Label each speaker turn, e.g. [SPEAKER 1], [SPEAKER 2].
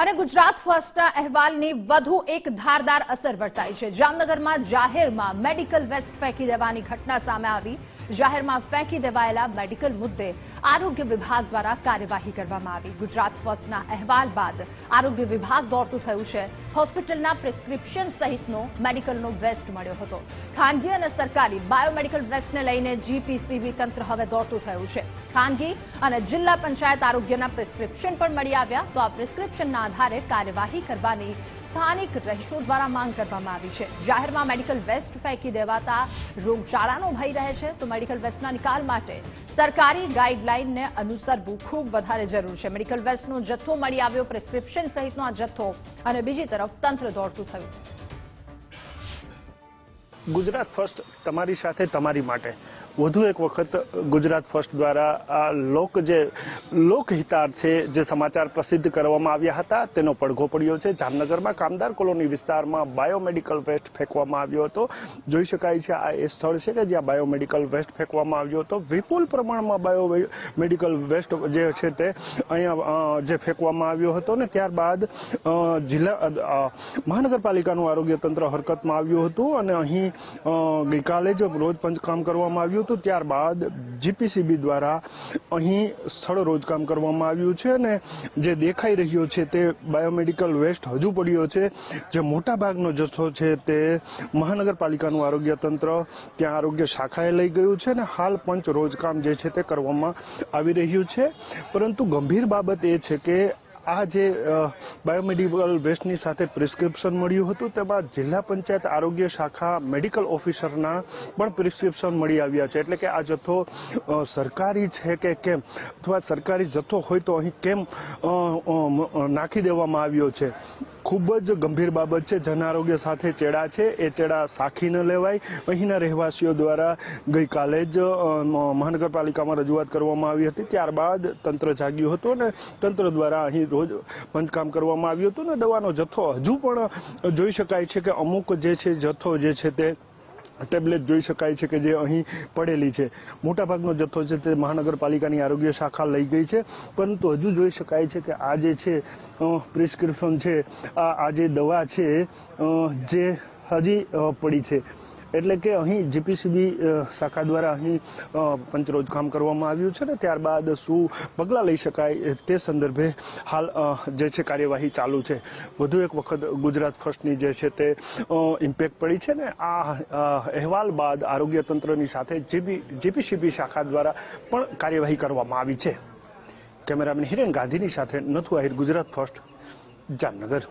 [SPEAKER 1] અને ગુજરાત ફર્સ્ટના અહેવાલની વધુ એક ધારદાર અસર વર્તાઈ છે. જામનગરમાં જાહેરમાં મેડિકલ વેસ્ટ ફેંકી દેવાની ઘટના સામે આવી. જાહેરમાં ફેંકી દેવાયેલા મેડિકલ મુદ્દે આરોગ્ય વિભાગ દ્વારા કાર્યવાહી કરવામાં આવી. ગુજરાત ફર્સ્ટના અહેવાલ બાદ આરોગ્ય વિભાગ દોડતું થયું છે. હોસ્પિટલના પ્રિસ્ક્રિપ્શન સહિતનો મેડિકલનો વેસ્ટ મળ્યો હતો. ખાનગી અને સરકારી બાયોમેડિકલ વેસ્ટને લઈને જીપીસીબી તંત્ર હવે દોડતું થયું છે. ખાનગી અને જિલ્લા પંચાયત આરોગ્યના પ્રિસ્ક્રિપ્શન પણ મળી આવ્યા. તો આ પ્રિસ્ક્રિપ્શનના આધારે કાર્યવાહી કરવાની સ્થાનિક રહીશો દ્વારા માંગ કરવામાં આવી છે. જાહેરમાં મેડિકલ વેસ્ટ ફેંકી દેવાતા રોગચાળાનો ભય રહે છે. તો મેડિકલ વેસ્ટના નિકાલ માટે સરકારી ગાઈડલાઈનને અનુસરવું ખૂબ વધારે જરૂર છે. મેડિકલ વેસ્ટનો જથ્થો મળી આવ્યો, પ્રિસ્ક્રિપ્શન સહિતનો આ જથ્થો અને બીજી તરફ તંત્ર દોડતું થયું.
[SPEAKER 2] ગુજરાત ફર્સ્ટ તમારી સાથે, તમારી માટે. વધુ એક વખત ગુજરાત ફર્સ્ટ દ્વારા આ લોક જે લોકહિતાર્થે જે સમાચાર પ્રસિદ્ધ કરવામાં આવ્યા હતા, તેનો પડઘો પડ્યો છે. જામનગરમાં કામદાર કોલોની વિસ્તારમાં બાયોમેડિકલ વેસ્ટ ફેંકવામાં આવ્યો હતો. જોઈ શકાય છે, આ એ સ્થળ છે કે જ્યાં બાયોમેડિકલ વેસ્ટ ફેંકવામાં આવ્યો હતો. વિપુલ પ્રમાણમાં બાયો મેડિકલ વેસ્ટ જે છે તે અહીંયા જે ફેંકવામાં આવ્યો હતો ને ત્યારબાદ જિલ્લા મહાનગરપાલિકાનું આરોગ્ય તંત્ર હરકતમાં આવ્યું હતું અને અહીં ગઈકાલે જ રોજ પંચકામ કરવામાં આવ્યું હતું ત્યારબાદ જીપીસીબી દ્વારા અહીં સ્થળ રોજકામ કરવામાં આવ્યું છે અને જે દેખાઈ રહ્યો છે તે બાયોમેડિકલ વેસ્ટ હજુ પડ્યો છે. જે મોટા ભાગનો જથ્થો છે તે મહાનગરપાલિકાનું આરોગ્ય તંત્ર, ત્યાં આરોગ્ય શાખાએ લઈ ગયું છે અને હાલ પંચ રોજકામ જે છે તે કરવામાં આવી રહ્યું છે. પરંતુ ગંભીર બાબત એ છે કે આ જે બાયોમેડિકલ વેસ્ટની સાથે પ્રિસ્ક્રિપ્શન મળ્યું હતું, તેમાં જિલ્લા પંચાયત આરોગ્ય શાખા મેડિકલ ઓફિસરના પણ પ્રિસ્ક્રિપ્શન મળી આવ્યા છે. એટલે કે આ જથ્થો સરકારી છે કે કેમ? અથવા સરકારી જથ્થો હોય તો અહીં કેમ નાખી દેવામાં આવ્યો છે? ખૂબ જ ગંભીર બાબત છે. જન આરોગ્ય સાથે ચેડા છે. એ ચેડા સાખી ન લેવાય. અહીંના રહેવાસીઓ દ્વારા ગઈકાલે જ મહાનગરપાલિકામાં રજૂઆત કરવામાં આવી હતી. ત્યારબાદ તંત્ર જાગ્યું હતું અને તંત્ર દ્વારા અહીં રોજ પંચકામ કરવામાં આવ્યું હતું ને દવાનો જથ્થો હજુ પણ જોઈ શકાય છે કે અમુક જે છે જથ્થો જે છે તે ટેબ્લેટ જોઈ શકાય છે કે જે અહીં પડેલી છે. મોટાભાગનો જથ્થો છે તે મહાનગરપાલિકાની આરોગ્ય શાખા લઈ ગઈ છે. પરંતુ હજુ જોઈ શકાય છે કે આ જે છે પ્રિસ્ક્રિપ્શન છે, આ જે દવા છે જે હજી પડી છે. એટલે કે અહીં જીપીસીબી શાખા દ્વારા અહીં પંચરોજ કામ કરવામાં આવ્યું છે ને ત્યારબાદ શું પગલાં લઈ શકાય તે સંદર્ભે હાલ જે છે કાર્યવાહી ચાલુ છે. વધુ એક વખત ગુજરાત ફર્સ્ટની જે છે તે ઇમ્પેક્ટ પડી છે ને આ અહેવાલ બાદ આરોગ્ય તંત્રની સાથે જીબી, જીપીસીબી શાખા દ્વારા પણ કાર્યવાહી કરવામાં આવી છે. કેમેરામેન હિરેન ગાંધીની સાથે નથુ આહિર, ગુજરાત ફર્સ્ટ, જામનગર.